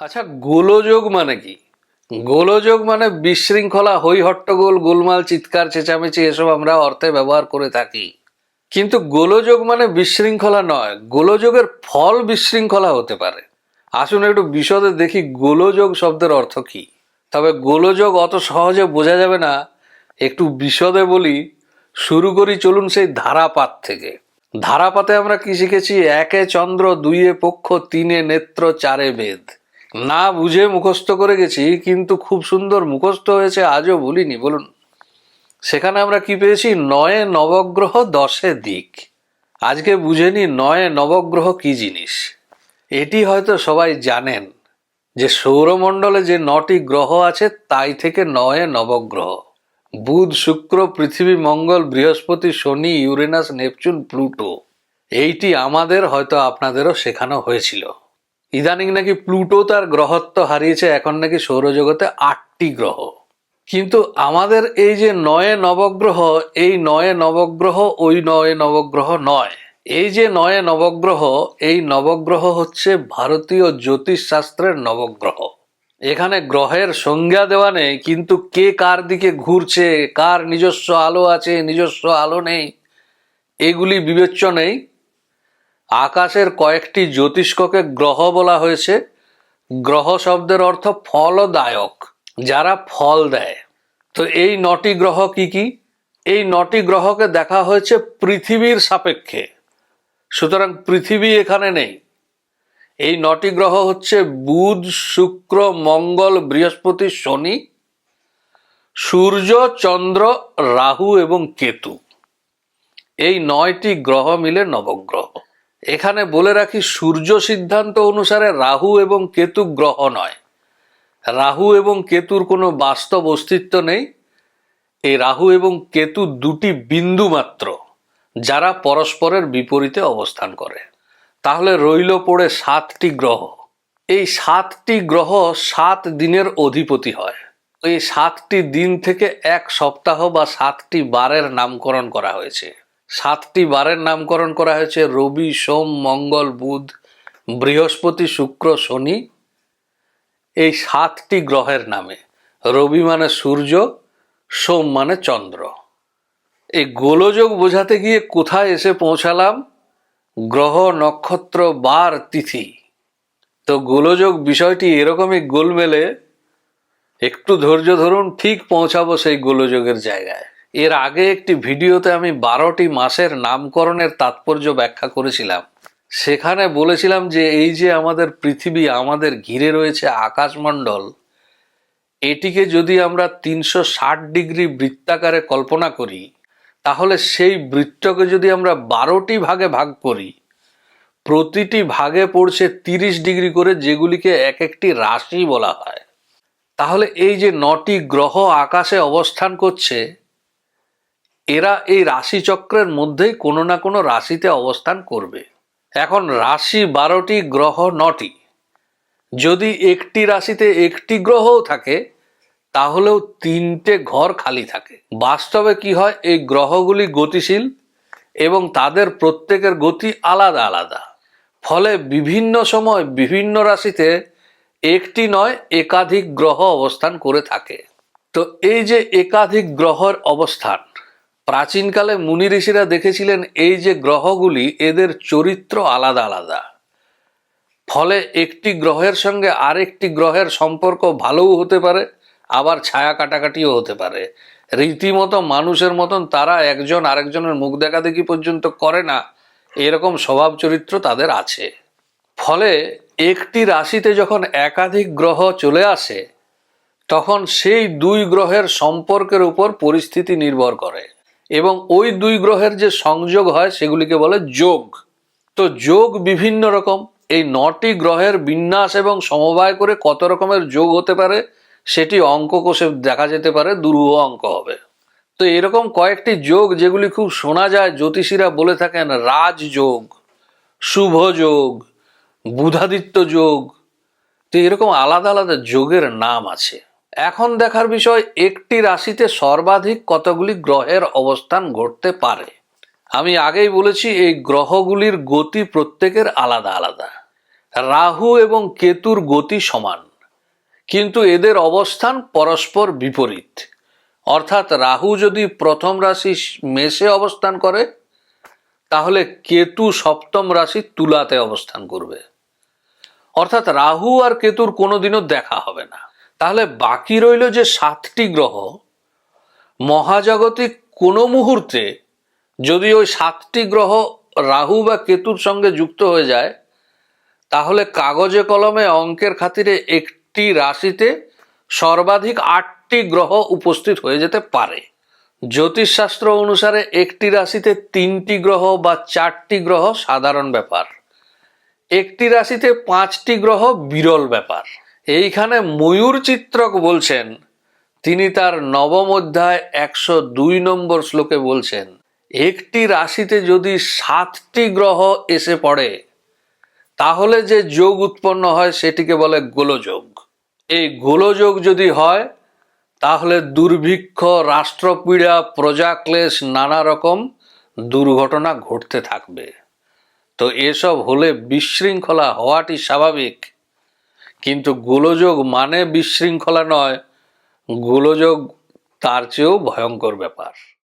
আচ্ছা গোলযোগ মানে কি? গোলযোগ মানে বিশৃঙ্খলা হই হট্টগোল গোলমাল, চিৎকার, চেঁচামেচি, এসব আমরা অর্থে ব্যবহার করে থাকি। কিন্তু গোলযোগ মানে বিশৃঙ্খলা নয়, গোলযোগের ফল বিশৃঙ্খলা হতে পারে। আসুন একটু বিশদে দেখি গোলযোগ শব্দের অর্থ কি। তবে গোলযোগ অত সহজে বোঝা যাবে না, একটু বিশদে বলি, শুরু করি চলুন সেই ধারাপাত থেকে। ধারাপাতে আমরা কি শিখেছি? একে চন্দ্র, দুইয়ে পক্ষ, তিনে নেত্র, চারে বেদ। না বুঝে মুখস্থ করে গেছি, কিন্তু খুব সুন্দর মুখস্থ হয়েছে, আজও ভুলিনি বলুন, সেখানে আমরা কি পেয়েছি? নয়ে নবগ্রহ দশে দিক। আজকে বুঝেনি নয়ে নবগ্রহ কি জিনিস। এটি হয়তো সবাই জানেন যে সৌরমণ্ডলে যে নটি গ্রহ আছে, তাই থেকে নয়ে নবগ্রহ। বুধ, শুক্র, পৃথিবী, মঙ্গল, বৃহস্পতি, শনি, ইউরেনাস, নেপচুন, প্লুটো। এইটি আমাদের, হয়তো আপনাদেরও শেখানো হয়েছিল। ইদানিং নাকি প্লুটো তার গ্রহত্ব হারিয়েছে, এখন নাকি সৌরজগতে আটটি গ্রহ। কিন্তু আমাদের এই যে নয়ে নবগ্রহ, এই নয়ে নবগ্রহ, ওই নয়ে নবগ্রহ নয়। এই যে নয়ে নবগ্রহ, এই নবগ্রহ হচ্ছে ভারতীয় জ্যোতিষ শাস্ত্রের নবগ্রহ। এখানে গ্রহের সংজ্ঞা দেওয়া নেই, কিন্তু কে কার দিকে ঘুরছে, কার নিজস্ব আলো আছে, নিজস্ব আলো নেই, এগুলি বিবেচ্য নেই। আকাশের কয়েকটি জ্যোতিষ্ককে গ্রহ বলা হয়েছে। গ্রহ শব্দের অর্থ ফলদায়ক, যারা ফল দেয়। তো এই নটি গ্রহ কি কি? এই নটি গ্রহকে দেখা হয়েছে পৃথিবীর সাপেক্ষে। সুতরাং পৃথিবী এখানে নেই। এই নটি গ্রহ হচ্ছে বুধ, শুক্র, মঙ্গল, বৃহস্পতি, শনি, সূর্য, চন্দ্র, রাহু এবং কেতু। এই নয়টি গ্রহ মিলে নবগ্রহ। এখানে বলে রাখি, সূর্য সিদ্ধান্ত অনুসারে রাহু এবং কেতু গ্রহ নয়। রাহু এবং কেতুর কোনো বাস্তব অস্তিত্ব নেই। এই রাহু এবং কেতু দুটি বিন্দু মাত্র, যারা পরস্পরের বিপরীতে অবস্থান করে। তাহলে রইল পড়ে সাতটি গ্রহ। এই সাতটি গ্রহ সাত দিনের অধিপতি হয়। এই সাতটি দিন থেকে এক সপ্তাহ বা সাতটি বারের নামকরণ করা হয়েছে। সাতটি বারের নামকরণ করা হয়েছে, রবি, সোম, মঙ্গল, বুধ, বৃহস্পতি, শুক্র, শনি। এই সাতটি গ্রহের নামে, রবি মানে সূর্য, সোম মানে চন্দ্র। এই গোলযোগ বোঝাতে গিয়ে কোথায় এসে পৌঁছালাম? গ্রহ, নক্ষত্র, বার, তিথি। তো গোলযোগ বিষয়টি এরকমই গোলমেলে, একটু ধৈর্য ধরুন, ঠিক পৌঁছাবো সেই গোলযোগের জায়গায়। এর আগে একটি ভিডিওতে আমি বারোটি মাসের নামকরণের তাৎপর্য ব্যাখ্যা করেছিলাম। সেখানে বলেছিলাম যে এই যে আমাদের পৃথিবী, আমাদের ঘিরে রয়েছে আকাশমণ্ডল, এটিকে যদি আমরা তিনশো ষাট ডিগ্রি বৃত্তাকারে কল্পনা করি, তাহলে সেই বৃত্তকে যদি আমরা বারোটি ভাগে ভাগ করি, প্রতিটি ভাগে পড়ছে তিরিশ ডিগ্রি করে যেগুলিকে এক একটি রাশি বলা হয়। তাহলে এই যে নটি গ্রহ আকাশে অবস্থান করছে এরা এই রাশিচক্রের মধ্যেই কোনো না কোনো রাশিতে অবস্থান করবে। এখন রাশি বারোটি গ্রহ নটি। যদি একটি রাশিতে একটি গ্রহও থাকে, তাহলেও তিনটে ঘর খালি থাকে। বাস্তবে কি হয়? এই গ্রহগুলি গতিশীল এবং তাদের প্রত্যেকের গতি আলাদা আলাদা। ফলে বিভিন্ন সময় বিভিন্ন রাশিতে একটি নয়, একাধিক গ্রহ অবস্থান করে থাকে। তো এই যে একাধিক গ্রহের অবস্থান প্রাচীনকালে মুনি ঋষিরা দেখেছিলেন এই যে গ্রহগুলি, এদের চরিত্র আলাদা আলাদা। ফলে একটি গ্রহের সঙ্গে আরেকটি গ্রহের সম্পর্ক ভালোও হতে পারে, আবার ছায়া কাটাকাটিও হতে পারে। রীতিমতো মানুষের মতন তারা একজন আরেকজনের মুখ দেখাদেখি পর্যন্ত করে না, এরকম স্বভাব চরিত্র তাদের আছে। ফলে একটি রাশিতে যখন একাধিক গ্রহ চলে আসে, তখন সেই দুই গ্রহের সম্পর্কের উপর পরিস্থিতি নির্ভর করে। এবং ওই দুই গ্রহের যে সংযোগ হয় সেগুলিকে বলে যোগ। তো যোগ বিভিন্ন রকম। এই নটি গ্রহের বিন্যাস এবং সমবায় করে কত রকমের যোগ হতে পারে সেটি অঙ্ক কোষে দেখা যেতে পারে, দুরূহ অঙ্ক হবে। তো এরকম কয়েকটি যোগ যেগুলি খুব শোনা যায়, জ্যোতিষীরা বলে থাকেন রাজযোগ শুভ যোগ, বুধাদিত্য যোগ। তো এরকম আলাদা আলাদা যোগের নাম আছে। এখন দেখার বিষয়, একটি রাশিতে সর্বাধিক কতগুলি গ্রহের অবস্থান ঘটতে পারে? আমি আগেই বলেছি, এই গ্রহগুলির গতি প্রত্যেকের আলাদা আলাদা। রাহু এবং কেতুর গতি সমান। কিন্তু এদের অবস্থান পরস্পর বিপরীত। অর্থাৎ রাহু যদি প্রথম রাশি মেষে অবস্থান করে, তাহলে কেতু সপ্তম রাশি তুলাতে অবস্থান করবে। অর্থাৎ রাহু আর কেতুর কোনোদিনও দেখা হবে না। তাহলে বাকি রইল যে সাতটি গ্রহ, মহাজাগতিক কোনো মুহূর্তে যদি ওই সাতটি গ্রহ রাহু বা কেতুর সঙ্গে যুক্ত হয়ে যায়, তাহলে কাগজে কলমে অঙ্কের খাতিরে একটি রাশিতে সর্বাধিক আটটি গ্রহ উপস্থিত হয়ে যেতে পারে। জ্যোতিষশাস্ত্র অনুসারে একটি রাশিতে তিনটি গ্রহ বা চারটি গ্রহ সাধারণ ব্যাপার। একটি রাশিতে পাঁচটি গ্রহ বিরল ব্যাপার। এইখানে ময়ূর চিত্রক বলছেন, তিনি তার নবম অধ্যায় একশো দুই নম্বর শ্লোকে বলছেন, একটি রাশিতে যদি সাতটি গ্রহ এসে পড়ে, তাহলে যে যোগ উৎপন্ন হয় সেটিকে বলে গোলযোগ। এই গোলযোগ যদি হয়, তাহলে দুর্ভিক্ষ, রাষ্ট্রপীড়া, প্রজাক্লেশ, নানা রকম দুর্ঘটনা ঘটতে থাকবে। তো এসব হলে বিশৃঙ্খলা হওয়াটি স্বাভাবিক। কিন্তু গোলযোগ মানে বিশৃঙ্খলা নয় গোলযোগ তার চেয়েও ভয়ঙ্কর ব্যাপার।